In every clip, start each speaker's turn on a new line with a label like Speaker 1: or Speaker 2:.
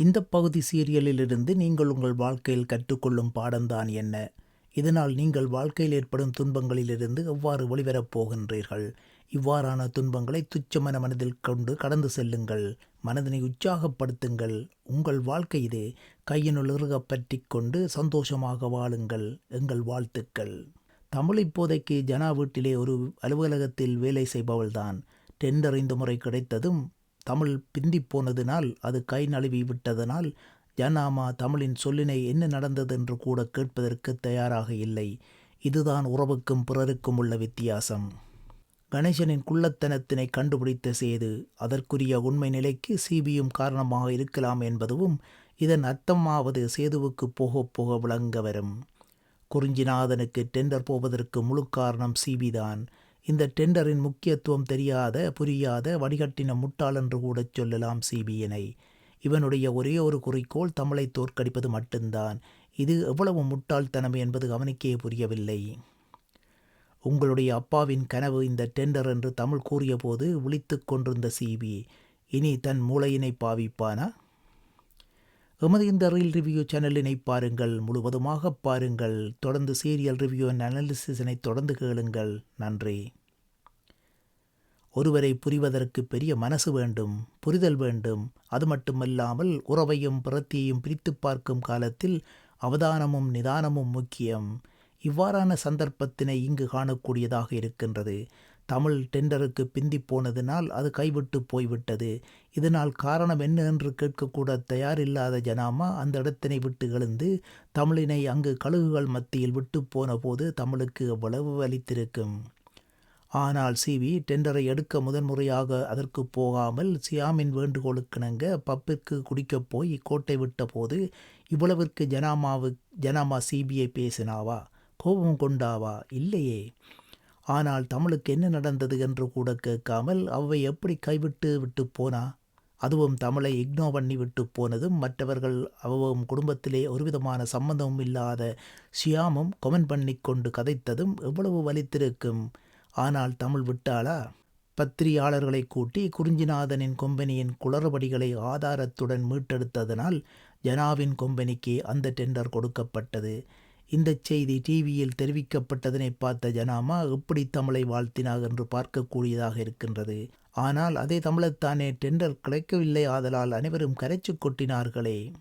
Speaker 1: இந்த பகுதி சீரியலிலிருந்து நீங்கள் உங்கள் வாழ்க்கையில் கற்றுக்கொள்ளும் பாடம்தான் என்ன? இதனால் நீங்கள் வாழ்க்கையில் ஏற்படும் துன்பங்களிலிருந்து எவ்வாறு வெளிவரப் போகின்றீர்கள்? இவ்வாறான துன்பங்களை துச்சமன மனதில் கொண்டு கடந்து செல்லுங்கள். மனதினை உற்சாகப்படுத்துங்கள். உங்கள் வாழ்க்கை இது. கையினுள் இறுகப் பற்றி கொண்டு சந்தோஷமாக வாழுங்கள். எங்கள் வாழ்த்துக்கள். தமிழ் இப்போதைக்கு ஜனா வீட்டிலே ஒரு அலுவலகத்தில் வேலை செய்பவள்தான். டெண்டர் இந்த முறை கிடைத்ததும் தமிழ் பிந்தி போனதினால் அது கை நழுவி விட்டதனால் ஜனாமா தமிழின் சொல்லினை என்ன நடந்தது என்று கூட கேட்பதற்கு தயாராக இல்லை. இதுதான் உறவுக்கும் பிறருக்கும் உள்ள வித்தியாசம். கணேசனின் குள்ளத்தனத்தினை கண்டுபிடித்த சேது அதற்குரிய உண்மை நிலைக்கு சிபியும் காரணமாக இருக்கலாம் என்பதும் இதன் அர்த்தமாவது சேதுவுக்கு போக போக விளங்க வரும். குறிஞ்சிநாதனுக்கு டெண்டர் போவதற்கு முழு காரணம் சிபிதான். இந்த டெண்டரின் முக்கியத்துவம் தெரியாத புரியாத வடிகட்டின முட்டாள் என்று கூட சொல்லலாம் சிபிஎனை இவனுடைய ஒரே ஒரு குறிக்கோள் தமிழை தோற்கடிப்பது மட்டும்தான். இது எவ்வளவு முட்டாள்தனம் என்பது அவனுக்கே புரியவில்லை. உங்களுடைய அப்பாவின் கனவு இந்த டெண்டர் என்று தமிழ் கூறியபோது விழித்துக் கொண்டிருந்த சிபி இனி தன் மூளையினை பாவிப்பானா? எமது இந்த ரீல் ரிவ்யூ சேனலினை பாருங்கள் முழுவதுமாக பாருங்கள். தொடர்ந்து சீரியல் ரிவ்யூ அண்ட் அனாலிசிஸினை தொடர்ந்து கேளுங்கள். நன்றி. ஒருவரை புரிவதற்கு பெரிய மனசு வேண்டும் புரிதல் வேண்டும். அது மட்டுமல்லாமல் உறவையும் பிரத்தியையும் பிரித்து பார்க்கும் காலத்தில் அவதானமும் நிதானமும் முக்கியம். இவ்வாறான சந்தர்ப்பத்தினை இங்கு காணக்கூடியதாக இருக்கின்றது. தமிழ் டெண்டருக்கு பிந்தி போனதினால் அது கைவிட்டு போய்விட்டது. இதனால் காரணம் என்ன என்று கேட்கக்கூட தயாரில்லாத ஜனாமா அந்த இடத்தினை விட்டு எழுந்து தமிழினை அங்கு கழுகுகள் மத்தியில் விட்டு போன போது தமிழுக்கு எவ்வளவு வலித்திருக்கும். ஆனால் சிவி டெண்டரை எடுக்க முதன்முறையாக அதற்கு போகாமல் சியாமின் வேண்டுகோளுக்கிணங்க பப்பிற்கு குடிக்கப் போய் கோட்டை விட்ட போது இவ்வளவிற்கு ஜனாமாவு ஜனாமா சிபிஐ பேசினாவா? கோபம் கொண்டாவா? இல்லையே. ஆனால் தமிழுக்கு என்ன நடந்தது என்று கூட கேட்காமல் அவை எப்படி கைவிட்டு விட்டு போனா? அதுவும் தமிழை இக்னோ பண்ணி விட்டு போனதும் மற்றவர்கள் அவவும் குடும்பத்திலே ஒருவிதமான சம்பந்தமும் இல்லாத சியாமும் கொமெண்ட் பண்ணி கொண்டு கதைத்ததும் எவ்வளவு வலித்திருக்கும். ஆனால் தமிழ் விட்டாளா? பத்திரியாளர்களை கூட்டி குறிஞ்சிநாதனின் கொம்பனியின் குளறுபடிகளை ஆதாரத்துடன் மீட்டெடுத்ததனால் ஜனாவின் கொம்பனிக்கு அந்த டெண்டர் கொடுக்கப்பட்டது. இந்த செய்தி டிவியில் தெரிவிக்கப்பட்டதனை பார்த்த ஜனாமா எப்படி தமிழை வாழ்த்தினார் என்று பார்க்கக்கூடியதாக இருக்கின்றது. ஆனால் அதே தமிழத்தானே டெண்டர் கிடைக்கவில்லை ஆதலால் அனைவரும் கரைச்சு கொட்டினார்களே.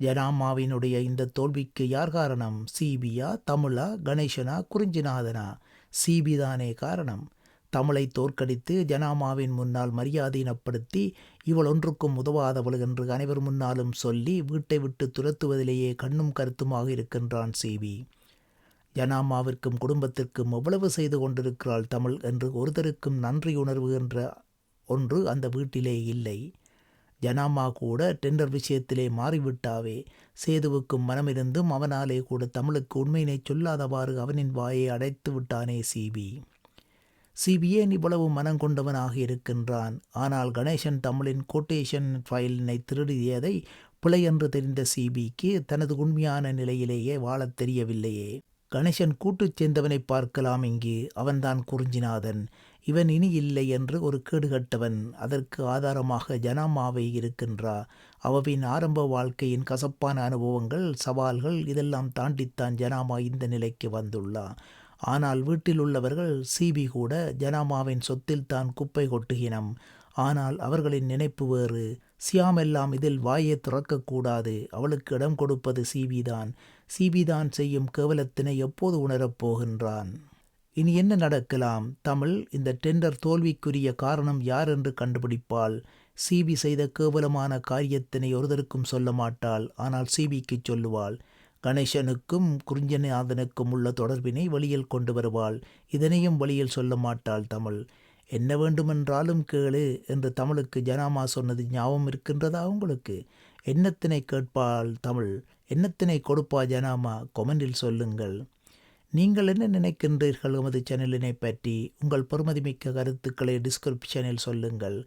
Speaker 1: ஜனாமாவினுடைய இந்த தோல்விக்கு யார் காரணம்? சிபியா தமிழா கணேசனா குறிஞ்சிநாதனா? சிபி தானே காரணம். தமிழை தோற்கடித்து ஜனாமாவின் முன்னால் மரியாதையினப்படுத்தி இவள் ஒன்றுக்கும் உதவாதவள் என்று அனைவர் முன்னாலும் சொல்லி வீட்டை விட்டு துரத்துவதிலேயே கண்ணும் கருத்துமாக இருக்கின்றான் சிவி. ஜனாமாவிற்கும் குடும்பத்திற்கும் எவ்வளவு செய்து கொண்டிருக்கிறாள் தமிழ் என்று ஒருத்தருக்கும் நன்றியுணர்வு என்ற ஒன்று அந்த வீட்டிலே இல்லை. ஜனாமா கூட டெண்டர் விஷயத்திலே மாறிவிட்டாவே சேதுவுக்கும் மனமிருந்தும் அவனாலே கூட தமிழுக்கு உண்மையினை சொல்லாதவாறு அவனின் வாயை அடைத்து விட்டானே சிபி சிபிஏன் இவ்வளவு மனம் கொண்டவனாக இருக்கின்றான். ஆனால் கணேசன் தமிழின் கோட்டேஷன் ஃபைலினை திருடியதை பிழை என்று தெரிந்த சிபிக்கு தனது உண்மையான நிலையிலேயே வாழத் தெரியவில்லையே. கணேசன் கூட்டுச் சேர்ந்தவனை பார்க்கலாம் இங்கு. அவன்தான் குறிஞ்சிநாதன். இவன் இனி இல்லை என்று ஒரு கேடுகட்டவன். அதற்கு ஆதாரமாக ஜனாமாவை இருக்கின்றா. அவவின் ஆரம்ப வாழ்க்கையின் கசப்பான அனுபவங்கள் சவால்கள் இதெல்லாம் தாண்டித்தான் ஜனாமா இந்த நிலைக்கு வந்துள்ளான் ஆனால் வீட்டில் உள்ளவர்கள் சிபி கூட ஜனாமாவின் சொத்தில் தான் குப்பை கொட்டுகினம். ஆனால் அவர்களின் நினைப்பு வேறு. சியாமெல்லாம் இதில் வாயை திறக்கக்கூடாது அவளுக்கு இடம் கொடுப்பது சிபிதான் சிபிதான் செய்யும் கேவலத்தினை எப்போது உணரப் போகின்றான்? இனி என்ன நடக்கலாம்? தமிழ் இந்த டெண்டர் தோல்விக்குரிய காரணம் யார் என்று கண்டுபிடிப்பாள். சிபி செய்த கேவலமான காரியத்தினை ஒருதருக்கும் சொல்ல மாட்டாள். ஆனால் சிபிக்கு சொல்லுவாள். கணேசனுக்கும் குறிஞ்சநாதனுக்கும் உள்ள தொடர்பினை வழியில் கொண்டு வருவாள் இதனையும் வழியில் சொல்ல மாட்டாள் தமிழ். என்ன வேண்டுமென்றாலும் கேளு என்று தமிழுக்கு ஜனாமா சொன்னது ஞாபகம் இருக்கின்றதா உங்களுக்கு? என்னத்தினை கேட்பாள் தமிழ்? என்னத்தினை கொடுப்பா ஜனாமா? கொமெண்டில் சொல்லுங்கள். நீங்கள் என்ன நினைக்கின்றீர்கள்? உமது சேனலினை பற்றி உங்கள் பெருமதிமிக்க கருத்துக்களை டிஸ்கிரிப்ஷனில் சொல்லுங்கள்.